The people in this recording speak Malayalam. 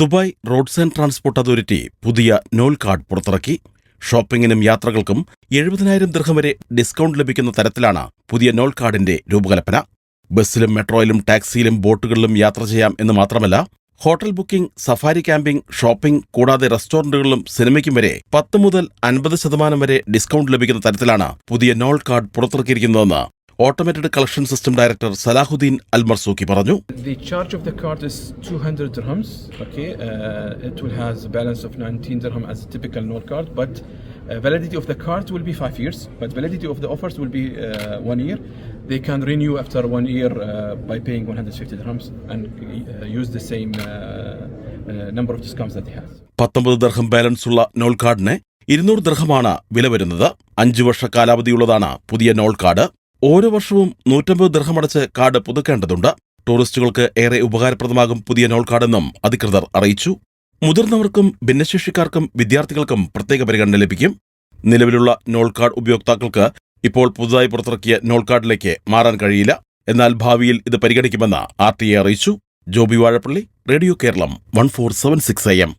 Dubai roads and transport authority പുതിയ നോൾ കാർഡ് പുറത്തിറക്കി. ഷോപ്പിംഗിനും യാത്രകൾക്കും എഴുപതിനായിരം ദൃഹം വരെ ഡിസ്കൗണ്ട് ലഭിക്കുന്ന തരത്തിലാണ് പുതിയ നോൾ കാർഡിന്റെ രൂപകൽപ്പന. ബസ്സിലും മെട്രോയിലും ടാക്സിയിലും ബോട്ടുകളിലും യാത്ര ചെയ്യാം എന്ന് മാത്രമല്ല hotel booking safari camping shopping കൂടാതെ റെസ്റ്റോറന്റുകളിലും സിനിമയ്ക്കും വരെ പത്ത് മുതൽ അൻപത് ശതമാനം വരെ ഡിസ്കൗണ്ട് ലഭിക്കുന്ന തരത്തിലാണ് പുതിയ Nol card പുറത്തിറക്കിയിരിക്കുന്നതെന്ന് automated collection system director Salahuddin Al Marzooqi പറഞ്ഞു The charge of the card is 200 dirhams. Okay, uh, it will has a balance of 19 dirham as a typical note card, but uh, validity of the card will be five years. But validity of the offers will be uh, one year. They can renew after one year uh, by paying 150 dirhams and uh, use the same uh, uh, number of discounts that they have. പത്തൊമ്പത് ദർഹം ബാലൻസ് ഉള്ള നോൾ കാർഡിന് ഇരുന്നൂറ് ദർഹമാണ് വില വരുന്നത് അഞ്ചു വർഷ കാലാവധിയുള്ളതാണ് പുതിയ നോൾ കാർഡ് ഓരോ വർഷവും നൂറ്റമ്പത് ദർഹമടച്ച് കാർഡ് പുതുക്കേണ്ടതുണ്ട്. ടൂറിസ്റ്റുകൾക്ക് ഏറെ ഉപകാരപ്രദമാകും പുതിയ നോൾ കാർഡെന്നും അധികൃതർ അറിയിച്ചു. മുതിർന്നവർക്കും ഭിന്നശേഷിക്കാർക്കും വിദ്യാർത്ഥികൾക്കും പ്രത്യേക പരിഗണന ലഭിക്കും. നിലവിലുള്ള നോൾ കാർഡ് ഉപയോക്താക്കൾക്ക് ഇപ്പോൾ പുതുതായി പുറത്തിറക്കിയ നോൾ കാർഡിലേക്ക് മാറാൻ കഴിയില്ല. എന്നാൽ ഭാവിയിൽ ഇത് പരിഗണിക്കുമെന്ന് ആർ ടി എ അറിയിച്ചു. Jobi Vazhappally radio Keralam one four seven six M.